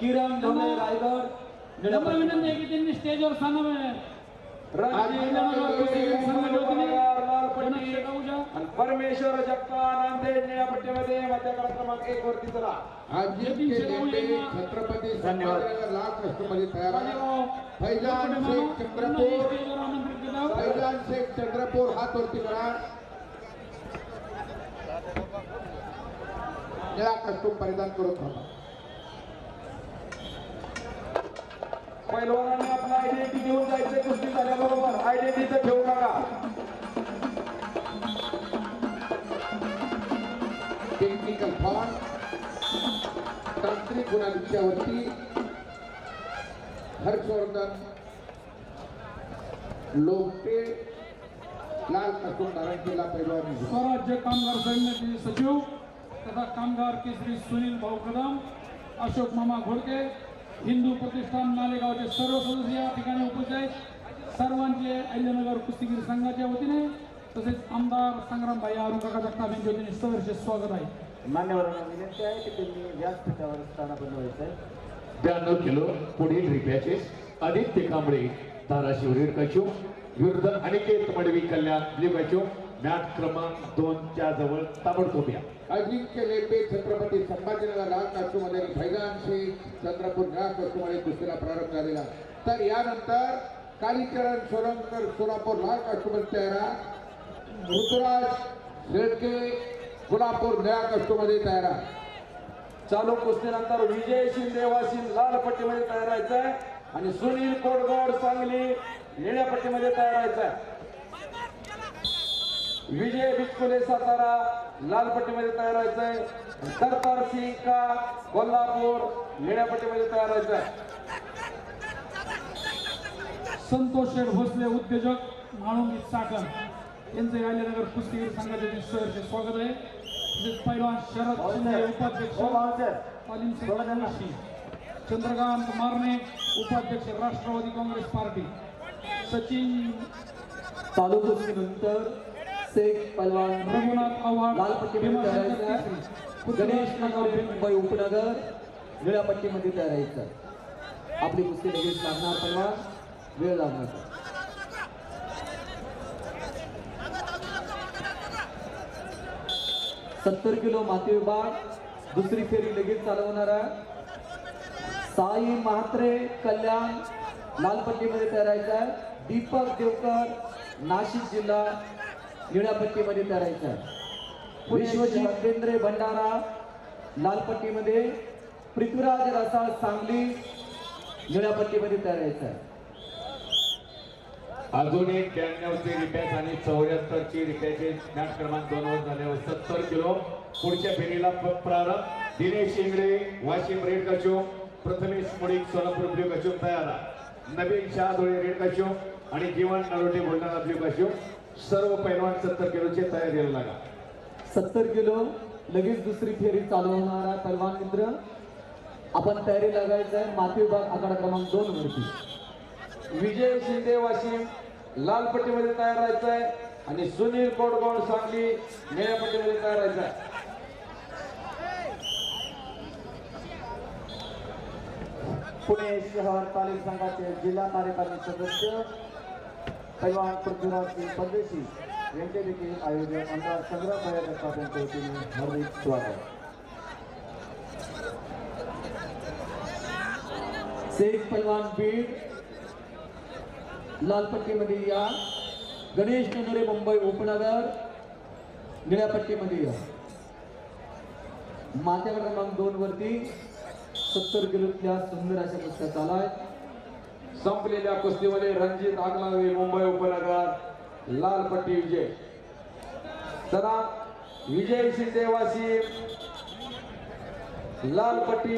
किरण ढोले रायगड निळ्या मला विनंती आहे की त्यांनी स्टेजवर सांगावे रणजित कुस्तीगीर संघाच्या वतीने लाल जनक पट्टी शेगावच्या आणि परमेश्वर जगता नांदेड निळ्या पट्टीमध्ये मध्याकडे क्रमांक एक वरती चला अजित लेंडे छत्रपती धन्यवाद. संभाजीनगर लाल कष्टमध्ये तयार आहे राजेभाऊ फैजान लोखंडे शेख मामा, चंद्रपूर. त्यांना स्टेजवर आमंत्रित केलं. फैजान शेख चंद्रपूर हात वरती करा निळा कस्टूम परिधान करून थांबा पैलवानांनी आपला आयडेंटिटी घेऊन जायचं कुस्ती झाल्याबरोबर आयडेंटिटी तर ठेवू नका. टेक्निकल फॉल तांत्रिक गुणांच्यावरती हर्षवर्धन लोमटे लाल कस्टूम धारण केला पैलवान स्वराज्य कामगार संघटनेचे सचिव तथा कामगार केसरी सुनील भाऊ कदम अशोक मामा घोडके हिंदू प्रतिष्ठान नालेगावचे सर्व सदस्य या ठिकाणी उपस्थित आहेत. सर्वांचे अहिल्यानगर कुस्तीगीर संघाच्या वतीने तसेच आमदार संग्रामभाई अरुणकाका जगताप यांच्या वतीने सहर्ष स्वागत आहे. मान्यवरांना विनंती आहे की त्यांनी व्यासपीठावर स्थानापन्न व्हायचं आहे. ब्याण्णव किलो पुढील रिपॅचेस आदित्य कांबळे धाराशिव रेडकाचो विरुद्ध अनिकेत मडवी कल्याण लिंबाचो मॅच क्रमांक दोनच्या जवळ ताबडतोब या. अजिंक्य लेंबे छत्रपती संभाजीनगर लाल काष्टूमध्ये भैगांशी चंद्रपूर निळा काष्टूमध्ये कुस्तीला प्रारंभ झालेला. तर यानंतर कालीचरण सोलंकर सोलापूर लाल काष्टूमध्ये तयार ऋतुराज शेळके कोल्हापूर निळा काष्टूमध्ये तयार चालू कुस्तीनंतर विजय शिंदे वाशिम लाल पट्टीमध्ये तयार आहे आणि सुनील कोडगोड सांगली निळ्या पट्टीमध्ये तयार आहे विजय बिचकुले सातारा लाल पट्टीमध्ये तयार राहायचं आहे करतार सिंग का कोल्हापूर निळ्या पट्टीमध्ये तयार राहायचं आहे संतोष शेठ भोसले उद्योजक म्हाळुंगी साखर यांचे अहिल्यानगर कुस्तीगीर संघाचे सहर्ष स्वागत आहे. तसेच पैलवान शरद शिंदे उपाध्यक्ष चंद्रकांत मारणे उपाध्यक्ष राष्ट्रवादी काँग्रेस पार्टी. सचिन चालू कुस्तीनंतर शेख पलवान रघुनाथ आव्हाड लाल पट्टीमध्ये तयार. गणेश नगर मुंबई उपनगर निळ्या पट्टीमध्ये तयार राहायचं आहे. आपली कुस्ती लगेच लागणार पलवान वेळ लागणार सत्तर किलो माती विभाग दुसरी फेरी लगेच चालवणार आहे साई म्हात्रे कल्याण लालपट्टीमध्ये तयारायचं आहे दीपक देवकर नाशिक जिल्हा निळ्यापट्टीमध्ये करायचा. तयारायचं आहे विश्वजित केंद्रे भंडारा लालपट्टीमध्ये पृथ्वीराज रसाळ सांगली निळ्यापट्टीमध्ये करायचा. अजून एक ब्याण्णवचे रिपॅच आणि चौऱ्याहत्तरची रिपॅचे ज्ञान क्रमांक दोन वर झाल्यावर सत्तर किलो. पुढच्या फेरीला प्रारंभ. दिनेश इंगळे वाशिम रेड कचो. प्रथमेश मुळीक सोलापूर ब्ल्यू कचो तयार. नवीन शहादोळे रेड कचो. आणि जीवन नरोटे बुलढाणा ब्ल्यू कचो. सर्व पैलवान सत्तर किलोचे तयारीला लागा. सत्तर किलो लगेच दुसरी फेरी चालू होणार आहे पहलवान मित्र. आपण तयारी लागायचं आहे माती विभाग आकडा क्रमांक दोन वरती. विजय शिंदे वाशिम लाल पट्टीमध्ये तयार राहायचं आहे आणि सुनील कोडगोड सांगली निळ्या पट्टीमध्ये तयार राहायचं आहे पुणे शहर तालीम संघाचे जिल्हा कार्यकारी सदस्य पैलवान पृथ्वीराज सिंग परदेशी यांचे देखील आयोजन आमदार संग्राम भैया जगताप यांच्या वतीने हार्दिक स्वागत. शेख पैलवान बीड लालपट्टीमध्ये या. गणेश नगरे मुंबई उपनगर निळ्या पट्टीमध्ये या. माथ्या क्रमांक दोन वरती सत्तर किलोतल्या सुंदर अशा पुस्तक चालू संपलेल्या कुस्तीमध्ये रणजित आगलावे मुंबई उपनगर लालपट्टी विजय. चला विजय शिंदे वाशिम लालपट्टी